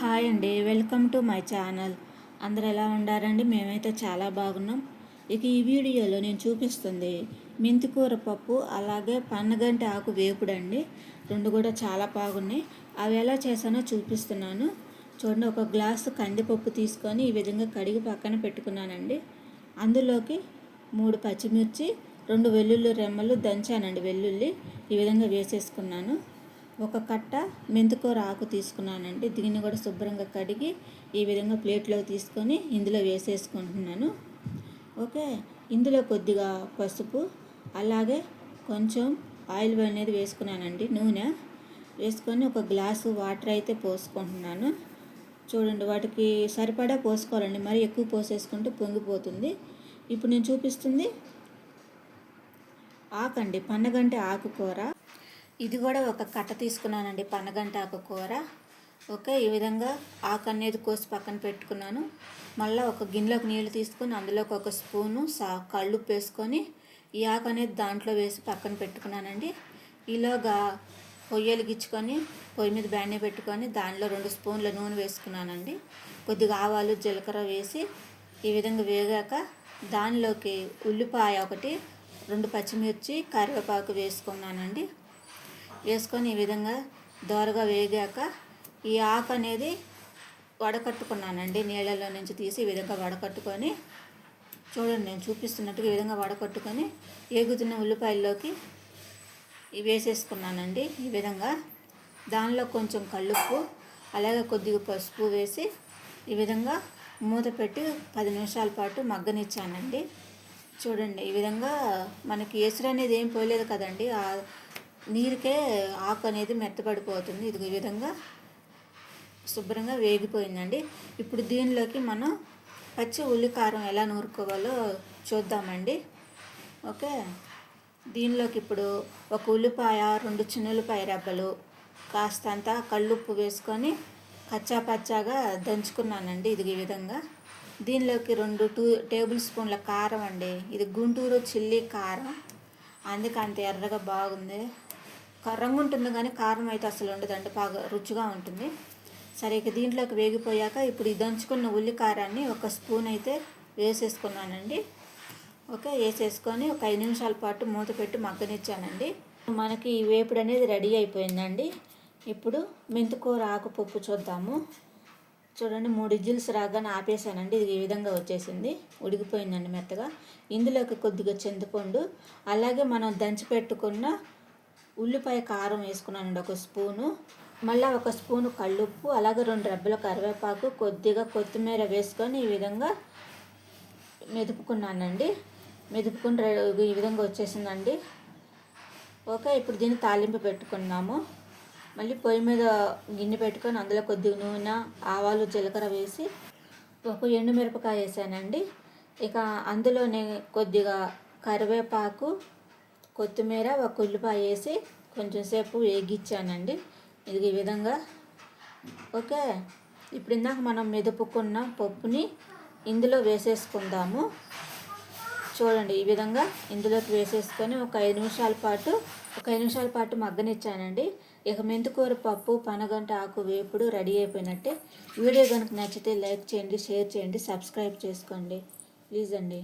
Hi అండి welcome to my channel. అందరు ఎలా ఉండారండి? మేమైతే చాలా బాగున్నాం. ఇక ఈ వీడియోలో నేను చూపిస్తుంది మెంతికూర పప్పు అలాగే పన్నగంటి ఆకు వేపుడు అండి రెండు కూడా చాలా బాగున్నాయి. అవి ఎలా చేశానో చూపిస్తున్నాను. చూడండి ఒక గ్లాసు కందిపప్పు తీసుకొని ఈ విధంగా కడిగి పక్కన పెట్టుకున్నానండి. అందులోకి మూడు పచ్చిమిర్చి రెండు వెల్లుల్లి రెమ్మలు దంచానండి వెల్లుల్లి. ఈ విధంగా వేసేసుకున్నాను. ఒక కట్ట మెంతుకూర ఆకు తీసుకున్నానండి. దీన్ని కూడా శుభ్రంగా కడిగి ఈ విధంగా ప్లేట్లో తీసుకొని ఇందులో వేసేసుకుంటున్నాను. ఓకే? ఇందులో కొద్దిగా పసుపు అలాగే కొంచెం ఆయిల్ అనేది వేసుకున్నానండి నూనె. వేసుకొని ఒక గ్లాసు వాటర్ అయితే పోసుకుంటున్నాను. చూడండి వాటికి సరిపడా పోసుకోవాలండి. మరి ఎక్కువ పోసేసుకుంటే పొంగిపోతుంది. ఇప్పుడు నేను చూపిస్తుంది ఆకండి పండగంటే ఆకుకూర. ఇది కూడా ఒక కట్ట తీసుకున్నానండి పన్నగంట ఆకు కూర. ఓకే ఈ విధంగా ఆకు అనేది కోసి పక్కన పెట్టుకున్నాను. మళ్ళీ ఒక గిన్నెలోకి నీళ్ళు తీసుకొని అందులోకి ఒక స్పూను సా కళ్ళు వేసుకొని ఈ ఆకు అనేది దాంట్లో వేసి పక్కన పెట్టుకున్నానండి. ఈలోగా పొయ్యలు గిచ్చుకొని పొయ్యి మీద బ్యాండే పెట్టుకొని దానిలో రెండు స్పూన్ల నూనె వేసుకున్నానండి. కొద్దిగా ఆవాలు జీలకర్ర వేసి ఈ విధంగా వేగాక దానిలోకి ఉల్లిపాయ ఒకటి రెండు పచ్చిమిర్చి కరివేపాకు వేసుకున్నానండి. వేసుకొని ఈ విధంగా దోరగా వేగాక ఈ ఆకు అనేది వడకట్టుకున్నానండి. నీళ్ళలో నుంచి తీసి ఈ విధంగా వడకట్టుకొని చూడండి నేను చూపిస్తున్నట్టుగా ఈ విధంగా వడకట్టుకొని ఏగుతున్న ఉల్లిపాయల్లోకి వేసేసుకున్నానండి. ఈ విధంగా దానిలో కొంచెం కళ్ళుప్పు అలాగే కొద్దిగా పసుపు వేసి ఈ విధంగా మూత పెట్టి పది నిమిషాల పాటు మగ్గనిచ్చానండి. చూడండి ఈ విధంగా మనకి ఎసురు అనేది ఏం పోయలేదు కదండి. నీరుకే ఆకు అనేది మెత్తపడిపోతుంది ఇది ఈ విధంగా శుభ్రంగా వేగిపోయిందండి. ఇప్పుడు దీనిలోకి మనం పచ్చి ఉల్లికారం ఎలా నూరుకోవాలో చూద్దామండి. ఓకే? దీనిలోకి ఇప్పుడు ఒక ఉల్లిపాయ రెండు చిన్న ఉల్లిపాయ రెబ్బలు కాస్తంత కళ్ళుప్పు వేసుకొని కచ్చా పచ్చాగా దంచుకున్నానండి. ఇది ఈ విధంగా. దీనిలోకి రెండు టూ టేబుల్ స్పూన్ల కారం అండి. ఇది గుంటూరు చిల్లీ కారం. అందుకే అంత ఎర్రగా బాగుంది. రంగు ఉంటుంది కానీ కారం అయితే అసలు ఉండదండి బాగా రుచిగా ఉంటుంది. సరే ఇక దీంట్లోకి వేగిపోయాక ఇప్పుడు ఈ దంచుకున్న ఉల్లి కారాన్ని ఒక స్పూన్ అయితే వేసేసుకున్నానండి. ఓకే వేసేసుకొని ఒక ఐదు నిమిషాల పాటు మూత పెట్టి మగ్గనిచ్చానండి. మనకి ఈ వేపుడు అనేది రెడీ అయిపోయిందండి. ఇప్పుడు మెంతికూర ఆకుపప్పు చూద్దాము. చూడండి మూడు ఇజ్జిల్స్ రాగానే ఆపేసానండి ఇది ఈ విధంగా వచ్చేసింది. ఉడికిపోయిందండి మెత్తగా. ఇందులోకి కొద్దిగా చింతపండు అలాగే మనం దంచి పెట్టుకున్న ఉల్లిపాయ కారం వేసుకున్నానండి ఒక స్పూను. మళ్ళీ ఒక స్పూను కళ్ళుప్పు అలాగే రెండు రెబ్బల కరివేపాకు కొద్దిగా కొత్తిమీర వేసుకొని ఈ విధంగా మెదుపుకున్నానండి. మెదుపుకుని ఈ విధంగా వచ్చేసిందండి. ఓకే ఇప్పుడు దీన్ని తాలింపు పెట్టుకున్నాము మళ్ళీ పొయ్యి మీద గిన్నె పెట్టుకొని అందులో కొద్దిగా నూనె ఆవాలు జీలకర్ర వేసి ఒక ఎండుమిరపకాయ వేసానండి. ఇక అందులోనే కొద్దిగా కరివేపాకు కొత్తిమీర ఒక ఉల్లిపాయ వేసి కొంచెం సేపు వేగిచ్చానండి. ఇది ఈ విధంగా. ఓకే. ఇప్పుడు ఇందాక మనం మెదుపుకున్న పప్పుని ఇందులో వేసేసుకుందాము. చూడండి ఈ విధంగా ఇందులోకి వేసేసుకొని ఒక ఐదు నిమిషాల పాటు ఒక ఐదు నిమిషాల పాటు మగ్గనిచ్చానండి. ఇక మెంతుకూర పప్పు పనగంట ఆకు వేపుడు రెడీ అయిపోయినట్టే. వీడియో కనుక నచ్చితే లైక్ చేయండి షేర్ చేయండి సబ్స్క్రైబ్ చేసుకోండి. ప్లీజ్ అండి.